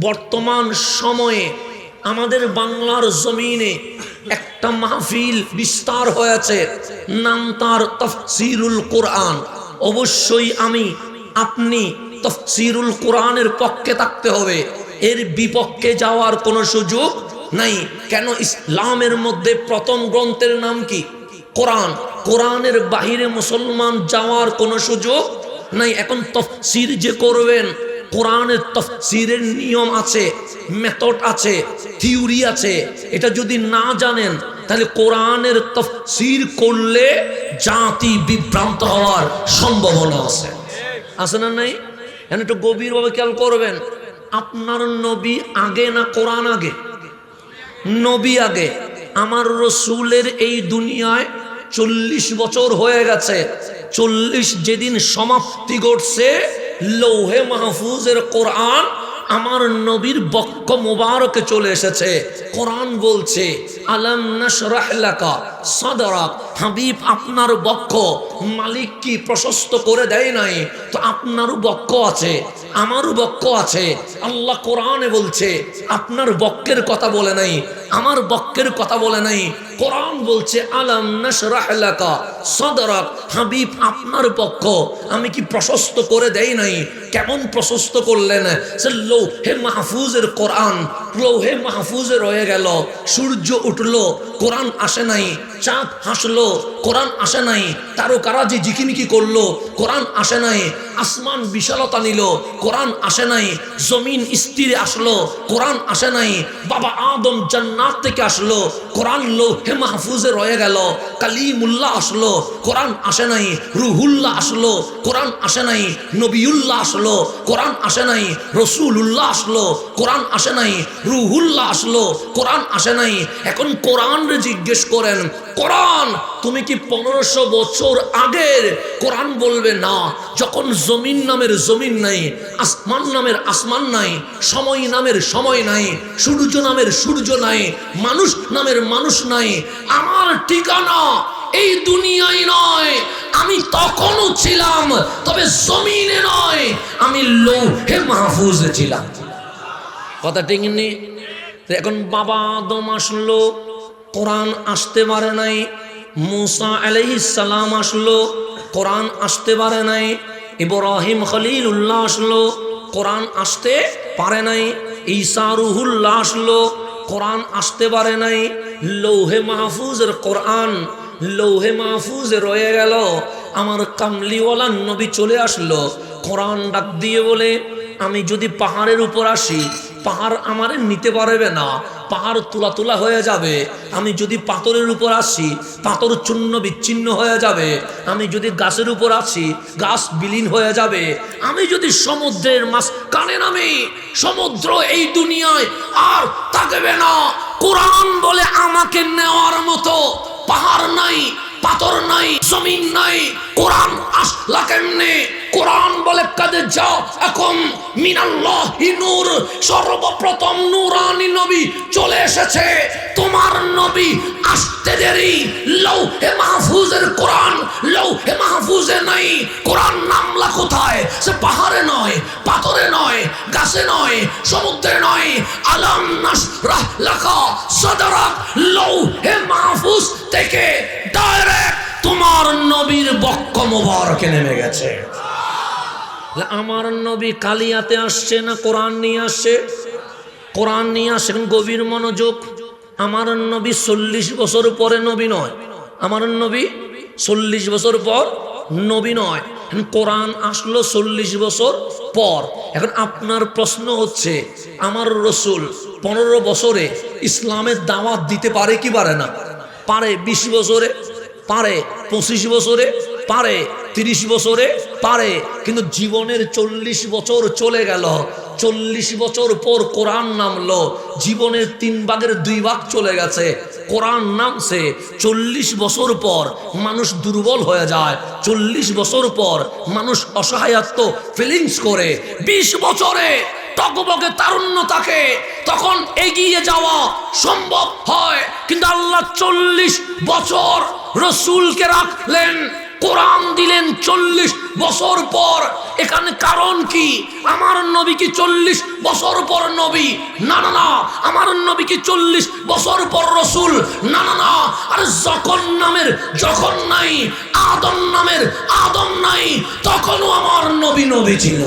বর্তমান সময়ে আমাদের বাংলার জমিনে একটা মাহফিল বিস্তার হয়েছে, নাম তার তফসিরুল কোরআন। অবশ্যই আমি, আপনি তফসিরুল কোরআনের পক্ষে থাকতে হবে। এর বিপক্ষে যাওয়ার কোনো সুযোগ নাই। কেন ইসলামের মধ্যে প্রথম গ্রন্থের নাম কি? কোরআন। কোরআনের বাহিরে মুসলমান যাওয়ার কোনো সুযোগ নাই। এখন তফসির যে করবেন কোরআনের তফসিরের নিয়ম আছে মেথড আছে থিওরি আছে। এটা যদি না জানেন, তাহলে কোরআনের তফসির করলে জাতি বিভ্রান্ত হওয়ার সম্ভাবনা আছে। আছে না নাই? এখন একটু গভীরভাবে খেয়াল করবেন, আপনার নবী আগে না কোরআন আগে? নবী আগে। আমার রসুলের এই দুনিয়ায় চল্লিশ বছর হয়ে গেছে। চল্লিশ যেদিন সমাপ্তি ঘটছে লৌহে মাহফুজের কোরআন আমার নবীর বক্ষ মোবারকে চলে এসেছে। কোরআন বলছে আলম নাশরাহ লাকা সাদরাক হাবিব আপনার বক্ষ মালিক কি প্রশস্ত করে দেয় নাই? তো আপনারও বক্ষ আছে আমারও বক্ষ আছে। আল্লাহ কোরআনে বলছে, আপনার বক্কের কথা বলে নাই, আমার বক্কের কথা বলে নাই। কোরআন বলছে, আলম নাশরাহ লাকা। সাদরাক হাবিব আপনার পক্ষ আমি কি প্রশস্ত করে দেই নাই? কেমন প্রশস্ত করলেন? সে লৌহে মাহফুজের কোরআন লৌহে মাহফুজে রয়ে গেল। সূর্য উঠল, কোরআন আসে নাই, চাঁদ হাসলো, কোরআন আসে নাই তারও কারা যে জিকিমিকি করল, কোরআন আসে নাই আসমান বিশালতা নিল, কোরআন আসে নাই, জমিন স্থিরে আসলো, কোরআন আসে নাই, বাবা আদম জান্নাত থেকে আসলো, কোরআন লৌহে মাহফুজে রয়ে গেল, কালিমুল্লাহ আসলো, কোরআন আসে নাই, রুহুল্লাহ আসলো, কোরআন আসে নাই, নবীউল্লাহ আসলো, কোরআন আসে নাই রসুল্লাহ আসলো, কোরআন আসে নাই, রুহুল্লাহ আসলো, কোরআন আসে নাই। এখন কোরআন জিজ্ঞেস করেন, কোরআন তুমি কি পনেরোশো বছর আগের কোরআন বলবে? না। যখন জমিন নামের জমিন নাই, আসমান নামের আসমান নাই, সময় নামের সময় নাই, সূর্য নামের সূর্য নাই, মানুষ নামের মানুষ নাই, আমার ঠিকানা এই দুনিয়ায় নয়। আমি তখনও ছিলাম, তবে জমিনে নয়। আমি লৌহে মাহফুজ ছিলাম। কথা ঠিক এখন বাবা আদম আসলো, কোরআন আসতে পারে নাই মুসা সালাম আসলো, কোরআন আসতে পারে নাই, ইব্রাহিম খলিল উল্লাহ আসলো, কোরআন আসতে পারে নাই, ঈসা রুহুল্লাহ আসলো, কোরআন আসতে পারে নাই, লৌহে মাহফুজের কোরআন, লৌহে মাহফুজে রয়ে গেল, আমার কামলিওয়ালা নবী চলে আসলো, কোরআন ডাক দিয়ে বলে, আমি যদি পাহাড়ের উপর আসি, পাহাড় আমার নিতে পারবে না পাহাড় তোলা তোলা হয়ে যাবে। আমি যদি পাথরের উপর আসি, পাথর চূর্ণ বিচ্ছিন্ন হয়ে যাবে। আমি যদি গাছের উপর আসি, গাছ বিলীন হয়ে যাবে। আমি যদি সমুদ্রের মাছ কানে নামি, সমুদ্র এই দুনিয়ায় আর থাকবে না। কোরআন বলে আমাকে নেওয়ার মতো পাহাড় নাই, পাথর নাই, জমিন নাই, কোরআন আসলা কেমনে কোরআন নূর, সর্বপ্রথম নূরানি নবী চলে এসেছে। তোমার নবী আসতে দেরি মাহফুজের কোরআন মাহফুজে নাই। কোরআন নামলা কোথায়? সে পাহাড়ে নয়, পাথরে নয়, গাছে নয়, সমুদ্রে নয়। আলম নাসরাহ লাকা সাদারাক মাহফুজ থেকে ডাইরেক্ট তোমার নবীর বক্ষ মোবারকে নেমে গেছে। আমার নবী কালিয়াতে আসছে না কোরআন নিয়ে আসছে? কোরআন নিয়ে আসেন গভীর মনোযোগ। আমার নবী চল্লিশ বছর পরে নবী নয়। আমার নবী চল্লিশ বছর পর নবী নয়। কোরআন আসলো চল্লিশ বছর পর। এখন আপনার প্রশ্ন হচ্ছে, আমার রসুল পনেরো বছরে ইসলামের দাওয়াত দিতে পারে কি পারে না? পারে বিশ বছরে, পারে পঁচিশ বছরে, পারে তিরিশ বছরে পারে, কিন্তু জীবনের চল্লিশ বছর চলে গেল। চল্লিশ বছর পর কোরআন নামলো, জীবনের তিন ভাগের দুই ভাগ চলে গেছে। কোরআন নামছে, চল্লিশ বছর পর মানুষ দুর্বল হয়ে যায়। চল্লিশ বছর পর মানুষ অসহায়ত্ব ফিলিংস করে। বিশ বছরে টকবকে তারুণ্য থাকে। তখন এগিয়ে যাওয়া সম্ভব হয়, কিন্তু আল্লাহ চল্লিশ বছর রসুলকে রাখলেন, কোরআন দিলেন চল্লিশ বছর পর, এখানে কারণ কি? আমার নবী কি চল্লিশ বছর পর নবী? না না না। আমার নবী কি চল্লিশ বছর পর রসুল? না না না। আর যখন নামের, যখন নাই, আদম নামের, আদম নাই, তখনও আমার নবী নবী ছিল।